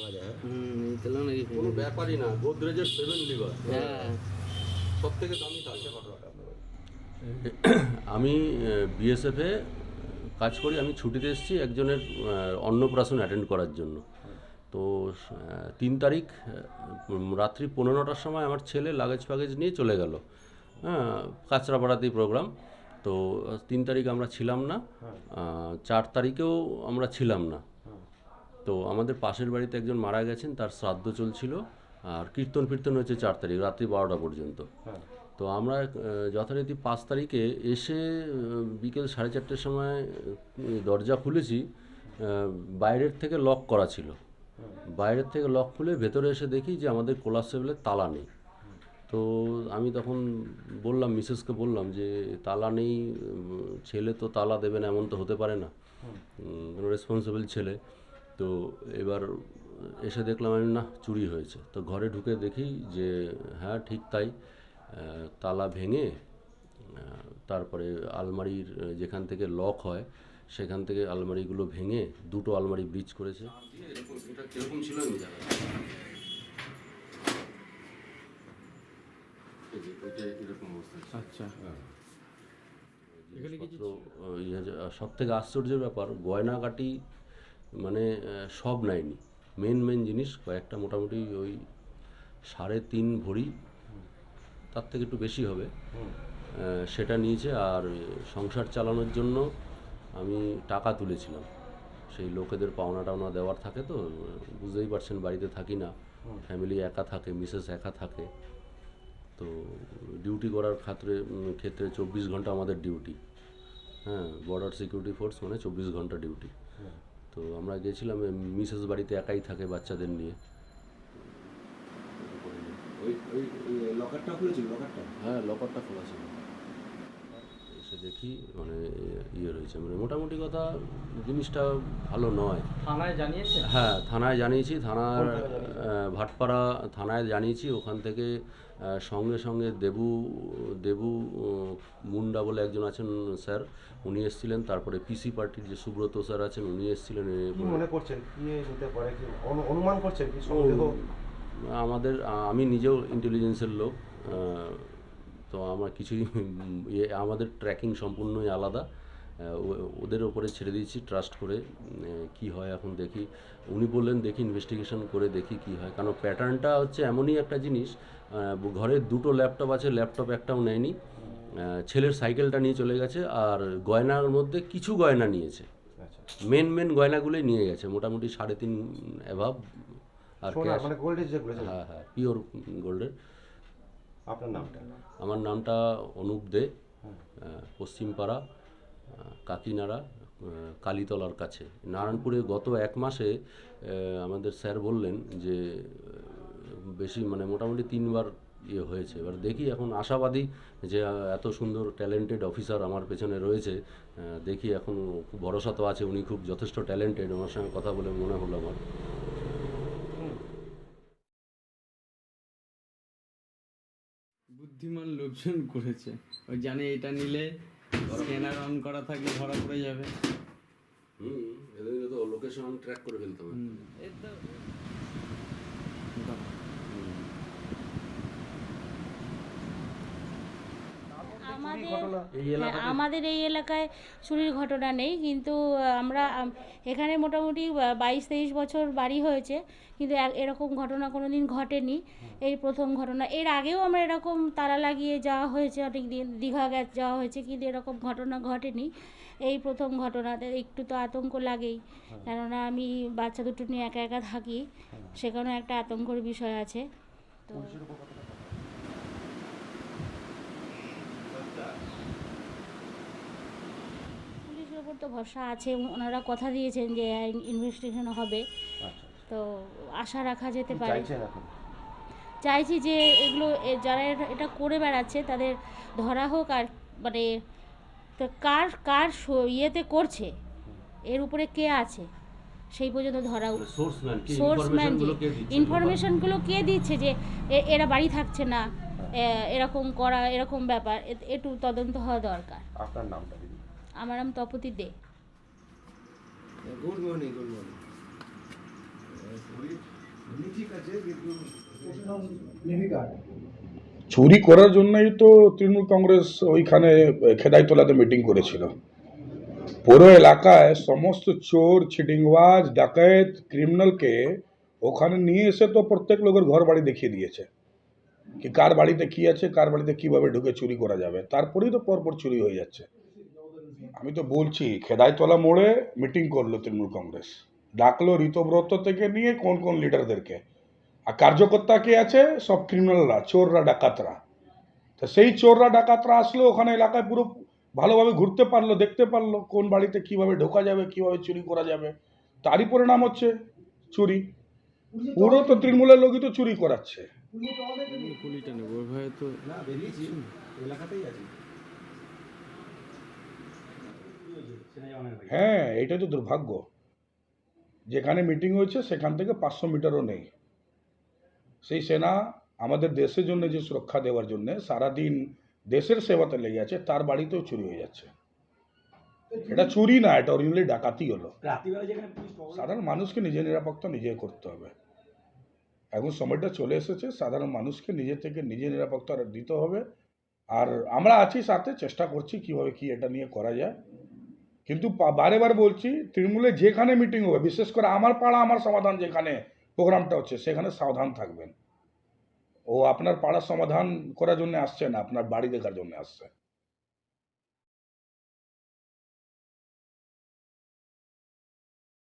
ভাঙা যায় কোনো ব্যাপারই না গোদরেজের সেভেন লিভার হ্যাঁ। সব থেকে দামি আমি বিএসএফে কাজ করি আমি ছুটিতে এসেছি একজনের অন্নপ্রাশন অ্যাটেন্ড করার জন্য। তো তিন তারিখ রাত্রি পনেরোটার সময় আমার ছেলে লাগেজ ফাগেজ নিয়ে চলে গেল। হ্যাঁ কাঁচরাপাড়াতেই প্রোগ্রাম তো তিন তারিখ আমরা ছিলাম না। চার তারিখেও আমরা ছিলাম না। তো আমাদের পাশের বাড়িতে একজন মারা গেছেন তার শ্রাদ্ধ চলছিল আর কীর্তন ফীর্তন হয়েছে চার তারিখ রাত্রি বারোটা পর্যন্ত। তো আমরা যথারীতি পাঁচ তারিখে এসে বিকেল সাড়ে চারটের সময় দরজা খুলেছি বাইরের থেকে লক করা ছিল। বাইরের থেকে লক খুলে ভেতরে এসে দেখি যে আমাদের কোলাসেবলের তালা নেই। তো আমি তখন বললাম মিসেসকে বললাম যে তালা নেই ছেলে তো তালা দেবে না এমন তো হতে পারে না। রেসপন্সিবল ছেলে। তো এবার এসে দেখলাম আমি না চুরি হয়েছে। তো ঘরে ঢুকে দেখি যে হ্যাঁ ঠিক তাই। তালা ভেঙে তারপরে আলমারির যেখান থেকে লক হয় সেখান থেকে আলমারিগুলো ভেঙে দুটো আলমারি ব্রিজ করেছে। এরকম ছিল আমি জানি না। এই যে এটা এরকম অবস্থা? ছিল। আচ্ছা সব থেকে আশ্চর্যের ব্যাপার গয়নাগাটি মানে সব নেয়নি। মেন মেন জিনিস কয়েকটা মোটামুটি ওই সাড়ে তিন ভরি, তার থেকে একটু বেশি হবে। সেটা নিয়েছে আর সংসার চালানোর জন্য আমি টাকা তুলেছিলাম। সেই লোকেদের পাওনা টাওনা দেওয়ার থাকে তো, বুঝতেই পারছেন বাড়িতে থাকি না। ফ্যামিলি একা থাকে মিসেস একা থাকে। তো ডিউটি করার ক্ষেত্রে ক্ষেত্রে চব্বিশ ঘণ্টা আমাদের ডিউটি হ্যাঁ বর্ডার সিকিউরিটি ফোর্স মানে চব্বিশ ঘণ্টা ডিউটি তো আমরা গেছিলাম মিসেস বাড়িতে একাই থাকে বাচ্চাদের নিয়ে। হ্যাঁ লকারটা খোলা ছিল। এসে দেখি মানে ইয়ে রয়েছে। মানে মোটামুটি কথা জিনিসটা ভালো নয়। থানায় জানিয়েছে? হ্যাঁ থানায় জানিয়েছি। থানার ভাটপাড়া থানায় জানিয়েছি। ওখান থেকে সঙ্গে সঙ্গে দেবু দেবু মুন্ডা বলে একজন আছেন স্যার উনি এসেছিলেন। তারপরে পিসি পার্টির যে সুব্রত স্যার আছেন উনি এসেছিলেন। মনে করছেন? কি হতে পারে? কি অনুমান করছেন? কি আমাদের আমি নিজেও ইন্টেলিজেন্সের লোক তো আমার কিছুই আমাদের ট্র্যাকিং সম্পূর্ণই আলাদা। ওদের ওপরে ছেড়ে দিয়েছি ট্রাস্ট করে কি হয় এখন দেখি। উনি বললেন দেখি ইনভেস্টিগেশন করে দেখি কি হয়। কারণ প্যাটার্নটা হচ্ছে এমনই একটা জিনিস ঘরে দুটো ল্যাপটপ আছে ল্যাপটপ একটাও নেয়নি। ছেলের সাইকেলটা নিয়ে চলে গেছে আর গয়নার মধ্যে কিছু গয়না নিয়েছে। আচ্ছা। মেন মেন গয়নাগুলোই নিয়ে গেছে মোটামুটি সাড়ে তিন অ্যাভাব আর ক্যাশ মানে। হ্যাঁ হ্যাঁ পিওর গোল্ডের আপনার নামটা? আমার নামটা অনুপ দে পশ্চিমপাড়া কাকিনাড়া কালীতলার কাছে। নারায়ণপুরে গত এক মাসে আমাদের স্যার বললেন যে বেশি মানে মোটামুটি তিনবার ইয়ে হয়েছে। এবার দেখি এখন আশাবাদী যে এত সুন্দর ট্যালেন্টেড অফিসার আমার পেছনে রয়েছে। দেখি এখন ভরসা তো আছে, উনি খুব যথেষ্ট ট্যালেন্টেড। ওনার সঙ্গে কথা বলে মনে হলো আমার। বুদ্ধিমান লোকজন করেছে। ওই জানে এটা নিলে স্ক্যানার অন করা থাকলে ধরা পড়ে যাবে। হুম এদের তো লোকেশন ট্র্যাক করে ফেলতে হবে হুম এই তো দাঁড়া। আমাদের এই হ্যাঁ, আমাদের এই এলাকায় চুরির ঘটনা নেই কিন্তু আমরা এখানে মোটামুটি বাইশ তেইশ বছর বাড়ি হয়েছে কিন্তু এরকম ঘটনা কোনো দিন ঘটেনি এই প্রথম ঘটনা। এর আগেও আমরা এরকম তালা লাগিয়ে যাওয়া হয়েছে অনেক দিন দীঘা গ্যাস যাওয়া হয়েছে কিন্তু এরকম ঘটনা ঘটেনি। এই প্রথম ঘটনাতে একটু তো আতঙ্ক লাগেই কেননা আমি বাচ্চা দুটো নিয়ে একা একা থাকি সেখানেও একটা আতঙ্কর বিষয় আছে। তো ওপর তো ভরসা আছে ওনারা কথা দিয়েছেন যে ইনভেস্টিগেশন হবে। আচ্ছা তো আশা রাখা যেতে পারে। চাইছি যে এগুলো যারা এটা- করে বেড়াচ্ছে তাদের ধরা হোক আর মানে কার কার ইয়েতে করছে এর উপরে কে আছে সেই পর্যন্ত ধরা সোর্সম্যান যে ইনফরমেশনগুলো কে দিচ্ছে? যে এরা বাড়ি থাকছে না এরকম করা এরকম ব্যাপার একটু তদন্ত হওয়া দরকার। আপনার নামটা আমার নাম Tapati Dey. Good morning good morning চুরি করার জন্যই তো তৃণমূল কংগ্রেস ওইখানে খেদাইতলাতে মিটিং করেছিল। পুরো এলাকায় সমস্ত চোর চিটিংবাজ ডাকাত ক্রিমিনালকে ওখানে নিয়ে এসে তো প্রত্যেক লোকের ঘর বাড়ি দেখিয়ে দিয়েছে। কি কার বাড়িতে কি আছে কার বাড়িতে কীভাবে ঢুকে চুরি করা যাবে তারপরেই তো পরপর চুরি হয়ে যাচ্ছে। আমি তো বলছি খেদাইতলা মোড়ে মিটিং করল তৃণমূল কংগ্রেস। ডাকলো ঋতব্রত থেকে নিয়ে কোন কোন লিডারদেরকে আর কার্যকর্তা কে আছে? সব ক্রিমিনালরা চোররা ডাকাতরা। তো সেই চোররা ডাকাতরা আসলো ওখানে এলাকায় পুরো ভালোভাবে ঘুরতে পারল দেখতে পারল কোন বাড়িতে কীভাবে ঢোকা যাবে কীভাবে চুরি করা যাবে। তারই পরিণাম হচ্ছে চুরি। পুরো তো তৃণমূলের লোকই তো চুরি করাচ্ছে। কুলিটা নেব তো না বেরিয়েছি। এলাকাতেই আছি। হ্যাঁ এটাই তো দুর্ভাগ্য। যেখানে মিটিং হয়েছে সেখান থেকে পাঁচশো মিটারও নেই। সেই সেনা আমাদের দেশের জন্য যে সুরক্ষা দেওয়ার জন্য সারাদিন দেশের সেবাতে লেগে আছে তার বাড়িতেও চুরি হয়ে যাচ্ছে। এটা চুরি না এটা অরিজিনালি ডাকাতি হলো। সাধারণ মানুষকে নিজের নিরাপত্তা নিজে করতে হবে। এখন সময়টা চলে এসেছে সাধারণ মানুষকে নিজে থেকে নিজে নিরাপত্তা দিতে হবে। আর আমরা আছি সাথে চেষ্টা করছি কীভাবে কি এটা নিয়ে করা যায়। কিন্তু বারে বারে বলছি, তৃণমূলে যেখানে মিটিং হবে, বিশেষ করে আমার পাড়া, আমার সমাধান যেখানে প্রোগ্রামটা হচ্ছে, সেখানে সাবধান থাকবেন। ও আপনার পাড়ার সমাধান করার জন্য আসছে না, আপনার বাড়ি দেখার জন্য আসছে।